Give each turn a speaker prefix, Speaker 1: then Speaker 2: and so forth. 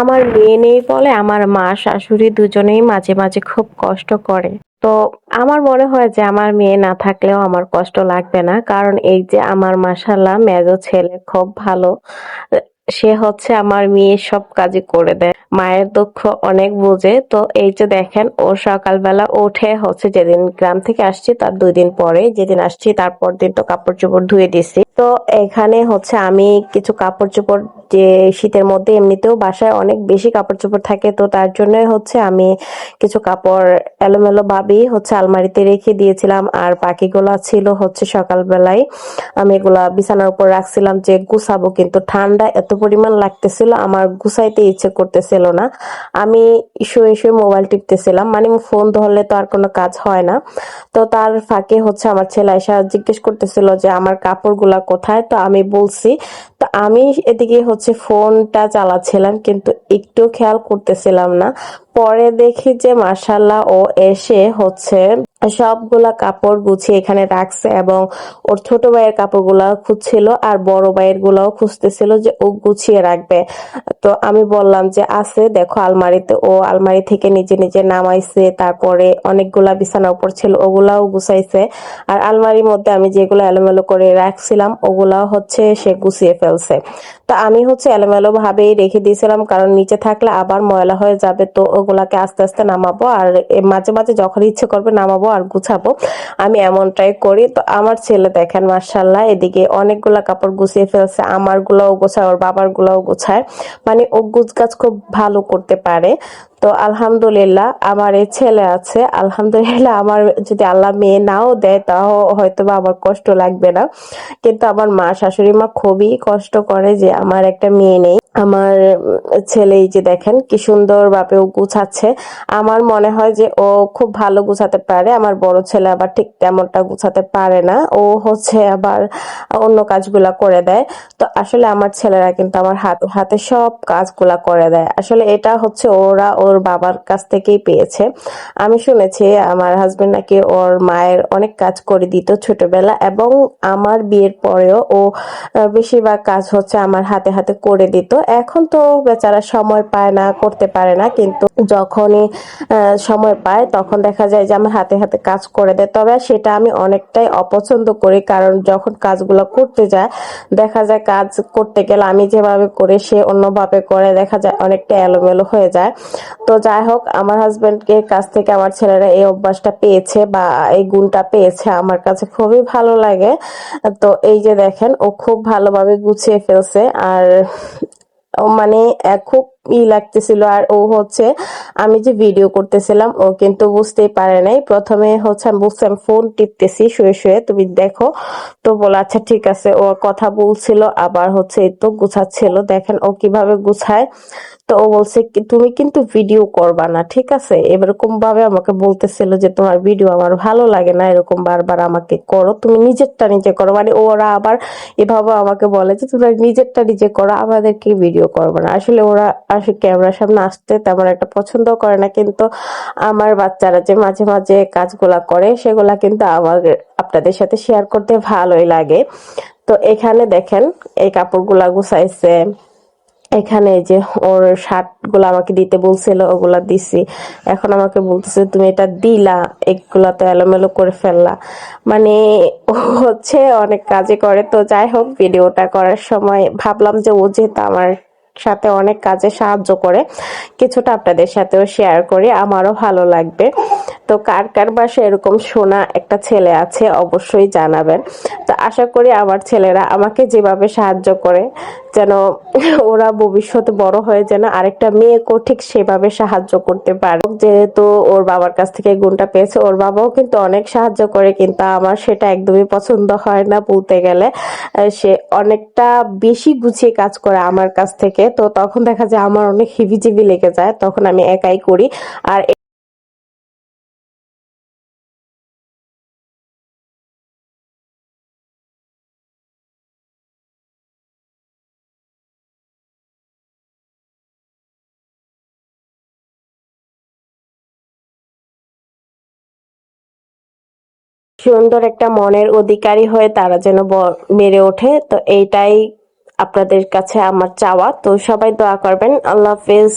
Speaker 1: আমার মেয়ে নেই বলে আমার মা, শাশুড়ি দুজনেই মাঝে মাঝে খুব কষ্ট করে। তো আমার মনে হয় যে আমার মেয়ে না থাকলেও আমার কষ্ট লাগবে না। কারণ এই যে আমার মাসাল্লাহ মেজো ছেলে খুব ভালো, সে হচ্ছে আমার মেয়ে সব কাজই করে দেয়। মায়ের দুঃখ অনেক বোঝে। তো এই যে দেখেন, ও সকালবেলা উঠে হচ্ছে যেদিন গ্রাম থেকে আসছি, তার দুই দিন পরে যেদিন আসছি তারপর দিন তো কাপড় চোপড় ধুয়ে দিছি। তো এখানে হচ্ছে আমি কিছু কাপড় চোপড় যে শীতের মধ্যে এমনিতেও বাসায় অনেক বেশি কাপড় চোপড় থাকে, তো তার জন্য হচ্ছে আমি কিছু কাপড় এলোমেলো ভাবেই হচ্ছে আলমারিতে রেখে দিয়েছিলাম। আর বাকিগুলা ছিল হচ্ছে সকালবেলায় আমি এগুলা বিছানার উপর রাখছিলাম যে গুছাবো, কিন্তু ঠান্ডা এত পরিমাণ লাগতেছিল, আমার গুছাইতে ইচ্ছে করতেছিল না। আমি শুয়ে শুয়ে মোবাইল টিপতেছিলাম মানে ফোন ধরলে তো আর কোনো কাজ হয় না। তো তার ফাঁকে হচ্ছে আমার ছেলে এসে জিজ্ঞেস করতেছিল যে, আমার কাপড়গুলা কোথায়? তো আমি বলছি, তো আমি এদিকে হচ্ছে ফোনটা চালাচ্ছিলাম কিন্তু একটু খেয়াল করতেছিলাম না। পরে দেখি যে মার্শাল্লাহ ও এসে হচ্ছে সবগুলা কাপড় গুছিয়ে এখানে রাখছে এবং ওর ছোট ভাইয়ের কাপড়গুলা খুঁজছিল আর বড় ভাইয়ের গুলাও খুঁজতেছিল যে ও গুছিয়ে রাখবে। তো আমি বললাম যে, আছে, দেখো আলমারিতে। ও আলমারি থেকে নিজে নিজে নামাইছে, তারপরে অনেকগুলা বিছানা উপর ছিল, ওগুলাও গুছাইছে। আর আলমারির মধ্যে আমি যেগুলো এলোমেলো করে রাখছিলাম, ওগুলাও হচ্ছে সে গুছিয়ে ফেলছে। তো আমি হচ্ছে এলোমেলো ভাবেই রেখে দিয়েছিলাম, কারণ নিচে থাকলে আবার ময়লা হয়ে যাবে, তো ওগুলাকে আস্তে আস্তে নামাবো আর মাঝে মাঝে যখন ইচ্ছে করবে নামাবো আর গুছাবো। আমি এমনটাই করি। তো আমার ছেলে দেখেন মার্শাল্লাহ এদিকে অনেকগুলা কাপড় গুছিয়ে ফেলছে। আমার গুলাও গোছায়, ওর বাবার গুলাও গোছায়। মানে ও গুছগাছ খুব ভালো করতে পারে। তো আলহামদুলিল্লাহ, আমার এই ছেলে আছে। আলহামদুলিল্লাহ, আমার যদি আল্লাহ মেয়ে নাও দেয়, তাও হয়তো বা আমার কষ্ট লাগবে না। কিন্তু আমার মা, শাশুড়ি মা খুবই কষ্ট করে যে আমার একটা মেয়ে নেই। আমার ছেলে এই যে দেখেন, কি সুন্দর ভাবে ও গুছাচ্ছে। আমার মনে হয় যে ও খুব ভালো গুছাতে পারে। আমার বড় ছেলে আবার ঠিক তেমনটা গুছাতে পারে না। ও হচ্ছে আবার অন্য কাজগুলা করে দেয়। তো আসলে আমার ছেলেরা কিন্তু আমার হাত, হাতে সব কাজগুলা করে দেয়। আসলে এটা হচ্ছে ওরা ওর বাবার কাছ থেকেই পেয়েছে। আমি শুনেছি আমার হাজবেন্ড নাকি ওর মায়ের অনেক কাজ করে দিত ছোটবেলা এবং আমার বিয়ের পরেও ও বেশিরভাগ কাজ হচ্ছে আমার হাতে হাতে করে দিত। এখন তো বেচারা সময় পায় না, করতে পারে না, কিন্তু যখনই সময় পায় তখন দেখা যায় যে আমার হাতে হাতে কাজ করে দেয়। তবে সেটা আমি অনেকটাই অপছন্দ করি, কারণ যখন কাজগুলো করতে যায়, দেখা যায় কাজ করতে গেলে আমি যেভাবে করে সে অন্যভাবে করে, দেখা যায় অনেকটা এলোমেলো হয়ে যায়। তো যাই হোক, আমার হাজবেন্ডকে কাছ থেকে আমার ছেলেরা এই অভ্যাসটা পেয়েছে বা এই গুণটা পেয়েছে আমার কাছে খুবই ভালো লাগে। তো এই যে দেখেন, ও খুব ভালোভাবে গুছিয়ে ফেলছে আর মানে খুব ই লাগতেছিল আর ও হচ্ছে, আমি যে ভিডিও করতেছিলাম, ও কিন্তু বুঝতেই পারে নাই। প্রথমে হচ্ছে আমি বুঝছি আমি ফোন টিপতেছি, শুয়ে শুয়ে, তুমি দেখো। তো বলে আচ্ছা ঠিক আছে। ও কথা বলছিল, আবার হচ্ছে এই তো গুছাচ্ছিল। দেখেন ও কীভাবে গুছায়। তো ও বলছে তুমি কিন্তু ভিডিও করবা না, ঠিক আছে? এরকম ভাবে আমাকে বলতেছিল যে, তোমার ভিডিও আমার ভালো লাগে না, এরকম বারবার আমাকে করো, তুমি নিজেরটা নিজে করো। মানে ওরা আবার এভাবে আমাকে বলে যে তোমরা নিজেরটা নিজে করো, আমাদেরকে ভিডিও করব না। আসলে ওরা আসলে ক্যামেরার সামনে আসতে তেমন একটা পছন্দ করে না, কিন্তু আমার বাচ্চারা যে মাঝে মাঝে কাজগুলা করে, সেগুলা কিন্তু আমার, আপনাদের সাথে শেয়ার করতে ভালোই লাগে। তো এখানে দেখেন, এই কাপড়গুলা গুছাইছে। এখানে যে ওর শার্টগুলো আমাকে দিতে বলছিল, ওগুলা দিছি। এখন আমাকে বলতেছে, তুমি এটা দিলা, এগুলা তো এলোমেলো করে ফেললা। মানে ও হচ্ছে অনেক কাজে করে। তো যাই হোক, ভিডিওটা করার সময় ভাবলাম যে ও যেহেতু আমার সাথে অনেক কাজে সাহায্য করে, কিছুটা আপনাদের সাথেও শেয়ার করি, আমারও ভালো লাগবে। তো কার কার বাসে এরকম সোনা একটা ছেলে আছে অবশ্যই জানাবেন। তো আশা করি আমার ছেলেরা আমাকে যেভাবে সাহায্য করে, যেন ওরা ভবিষ্যতে বড় হয়ে যেন আরেকটা মেয়েকেও ঠিক সেভাবে সাহায্য করতে পারে। যেহেতু ওর বাবার কাছ থেকে গুণটা পেয়েছে, ওর বাবাও কিন্তু অনেক সাহায্য করে, কিন্তু আমার সেটা একদমই পছন্দ হয় না বলতে গেলে। সে অনেকটা বেশি গুছিয়ে কাজ করে আমার কাছ থেকে, তো তখন দেখা যায় আমার অনেক হিবিজিবি লেগে যায়, তখন আমি একাই করি। আর সুন্দর একটা মনের অধিকারী হয়ে তারা যেন মেরে ওঠে। তো এইটাই আপনাদের কাছে আমার চাওয়া। তো সবাই দোয়া করবেন। আল্লাহ হাফেজ।